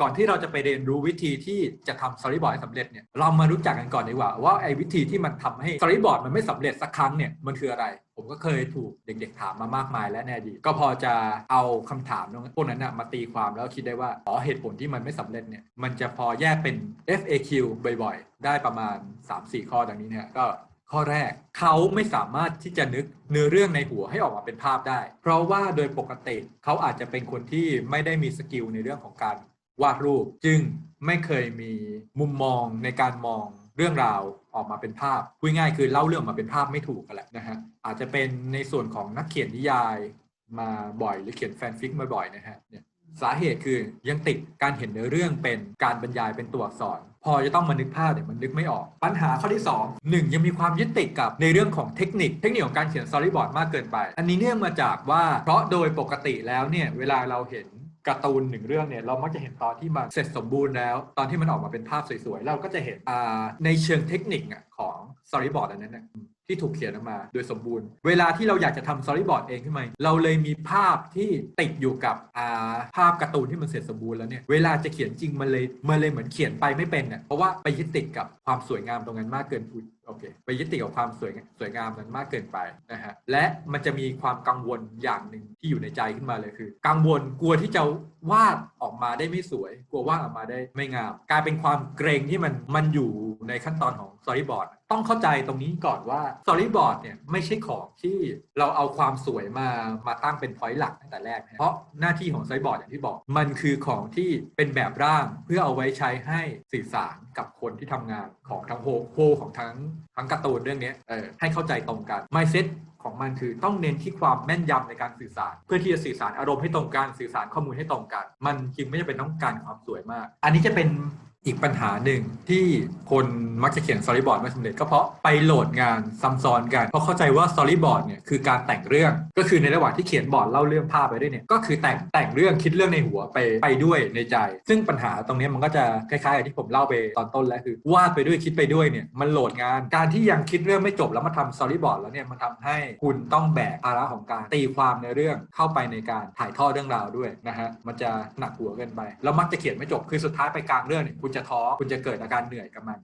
ก่อนที่เราจะไปเรียนรู้วิธีที่จะทำ storyboard ให้สำเร็จเนี่ยเรามารู้จักกันก่อนดีกว่า ว่าไอ้วิธีที่มันทำให้ storyboard มันไม่สำเร็จสักครั้งเนี่ยมันคืออะไร ผมก็เคยถูกเด็กๆถามมามากมายและแน่ดีก็พอจะเอาคำถามพวกนั้นนะมาตีความแล้วคิดได้ว่าอ๋อเหตุผลที่มันไม่สำเร็จเนี่ยมันจะพอแยกเป็น FAQ บ่อยๆ ได้ประมาณ 3-4 ข้อดังนี้เนี่ยก็ ข้อแรกเขาไม่สามารถที่จะนึกเนื้อเรื่องในหัวให้ออกมาเป็นภาพได้ เพราะว่าโดยปกติเขาอาจจะเป็นคนที่ไม่ได้มีสกิลในเรื่องของการวาดรูป จึงไม่เคยมีมุมมองในการมองเรื่องราวออกมาเป็นภาพพูดง่ายคือเล่าเรื่องมาเป็นภาพไม่ถูกกันแหละนะฮะอาจจะเป็นในส่วนของนักเขียนนิยายมาบ่อยหรือเขียนแฟนฟิกมาบ่อยนะฮะเนี่ย สาเหตุคือยังติดการเห็นเนื้อเรื่องเป็นการบรรยายเป็นตัวอักษร พอจะต้องมานึกภาพเนี่ยมันนึกไม่ออก ปัญหาข้อที่ 2 1 ยังมีความยึดติดกับในเรื่องของเทคนิค เทคนิคของการเขียนสตอรี่บอร์ดมากเกินไป อันนี้เนื่องมาจากว่าเพราะโดยปกติแล้วเนี่ยเวลาเราเห็นการ์ตูนหนึ่งเรื่องเนี่ยเรามักจะเห็นตอนที่มันเสร็จสมบูรณ์แล้ว ตอนที่มันออกมาเป็นภาพสวยๆเราก็จะเห็นในเชิงเทคนิคของสตอรี่บอร์ดอันนั้นนะ ที่ถูกเขียนออกมา โดยสมบูรณ์ เวลาที่เราอยากจะทำสตอรี่บอร์ดเองขึ้นมาเราเลยมีภาพที่ติดอยู่กับอ่าภาพการ์ตูนที่มันเสร็จสมบูรณ์แล้วเนี่ยเวลาจะเขียนจริงมันเลยมันเลยเหมือนเขียนไปไม่เป็นเน่ะเพราะว่าไปยึดติดกับความสวยงามตรงนั้นมากเกินโอเคไปยึดติดกับความสวยสวยงามนั้นมากเกินไปนะฮะและมันจะมีความกังวลอย่างหนึ่งที่อยู่ในใจขึ้นมาเลยคือ กังวลกลัวที่จะวาดออกมาได้ไม่สวย กลัววาดออกมาได้ไม่งาม กลายเป็นความเกรงที่มันมันอยู่ในขั้นตอนของ storyboard ต้องเข้าใจตรงนี้ก่อนว่า storyboard เนี่ยไม่ใช่ของที่เราเอาความสวยมามาตั้งเป็น point หลักตั้งแต่แรกนะเพราะหน้าที่ของ storyboard อย่างที่บอก มันคือของที่เป็นแบบร่างเพื่อเอาไว้ใช้ให้สื่อสารกับคนที่ทำงานของทั้งโฮโฮของทั้งทั้งการ์ตูนเรื่องนี้เออให้เข้าใจตรงกัน mindset ของมันคือต้องเน้นที่ความแม่นยำในการสื่อสาร เพื่อที่จะสื่อสารอารมณ์ให้ตรงกันสื่อสารข้อมูลให้ตรงกัน มันจึงไม่จำเป็นต้องการความสวยมาก อันนี้จะเป็น อีกปัญหาหนึ่งที่คนมักจะเขียนสตอรี่บอร์ดไม่สำเร็จก็เพราะไปโหลดงานซ้ำซ้อนกัน เพราะเข้าใจว่าสตอรี่บอร์ดเนี่ยคือการแต่งเรื่อง ก็คือในระหว่างที่เขียนบอร์ดเล่าเรื่องภาพไปด้วยเนี่ยก็คือแต่งแต่งเรื่องคิดเรื่องในหัวไปไปด้วยในใจ ซึ่งปัญหาตรงนี้มันก็จะคล้ายๆกับที่ผมเล่าไปตอนต้นแล้วคือวาดไปด้วยคิดไปด้วยเนี่ยมันโหลดงานการที่ยังคิดเรื่องไม่จบแล้วมาทำสตอรี่บอร์ดแล้วเนี่ยมันทำให้คุณต้องแบกภาระของการตีความในเรื่องเข้าไปในการถ่ายทอดเรื่องราวด้วยนะฮะมันจะหนักหัวเกินไปแล้วมักจะเขียนไม่จบคือสุดท้ายไปกลางเรื่องเนี่ยคุณจะท้อคุณจะเกิดอาการเหนื่อยกับมัน